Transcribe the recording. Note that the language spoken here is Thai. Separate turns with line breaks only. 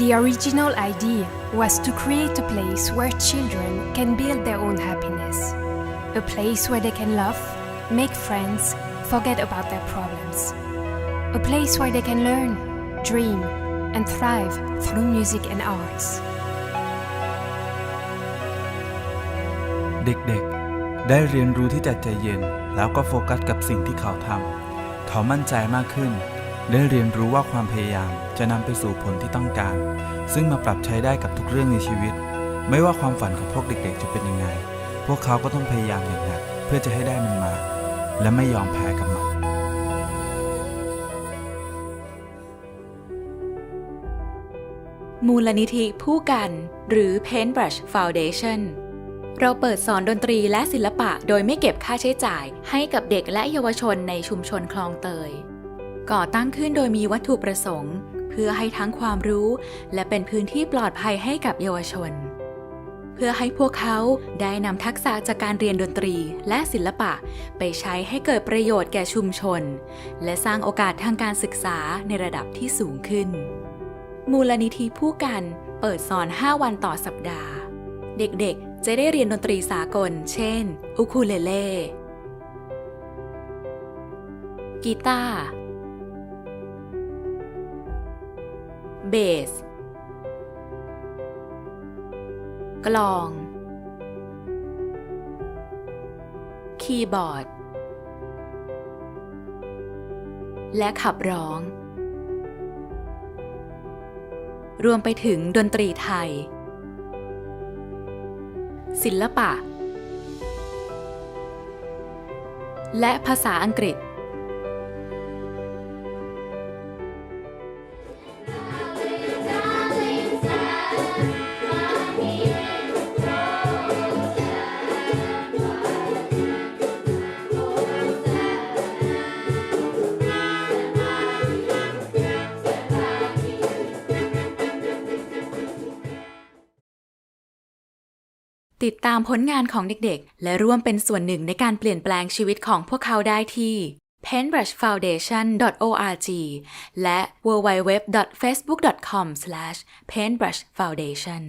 The original idea was to create a place where children can build their own happiness. A place where they can love, make friends, forget about their problems. A place where they can learn, dream, and thrive through music and arts.
เด็กๆ ได้เรียนรู้ที่จะใจเย็น แล้วก็โฟกัสกับสิ่งที่เขาทำ เขามั่นใจมากขึ้น ได้เรียนรู้ว่าความพยายามจะนำไปสู่ผลที่ต้องการ ซึ่งมาปรับใช้ได้กับทุกเรื่องในชีวิต ไม่ว่าความฝันของพวกเด็กๆ จะเป็นยังไง พวกเขาก็ต้องพยายามอย่างหนักเพื่อจะให้ได้มันมา และไม่ยอมแพ้กับมัน
มูลนิธิผู้กัน หรือ Paintbrush Foundation เราเปิดสอนดนตรีและศิลปะโดยไม่เก็บค่าใช้จ่ายให้กับเด็กและเยาวชนในชุมชนคลองเตย ก่อตั้งขึ้นโดยมีวัตถุประสงค์ เพื่อให้ทั้งความรู้ และเป็นพื้นที่ปลอดภัยให้กับเยาวชน เพื่อให้พวกเขาได้นำทักษะจากการเรียนดนตรีและศิลปะไปใช้ให้เกิดประโยชน์แก่ชุมชน และสร้างโอกาสทางการศึกษาในระดับที่สูงขึ้น มูลนิธิผู้กันเปิดสอน 5 วันต่อสัปดาห์ เด็กๆ จะได้เรียนดนตรีสากล เช่น อุคูเลเล่กีตาร์ เบส กลอง คีย์บอร์ด และขับร้อง รวมไปถึงดนตรีไทย ศิลปะ และภาษาอังกฤษ ติดตามผลงานของเด็กๆ และร่วมเป็นส่วนหนึ่งในการเปลี่ยนแปลงชีวิตของพวกเขาได้ที่ paintbrushfoundation.org และ www.facebook.com/paintbrushfoundation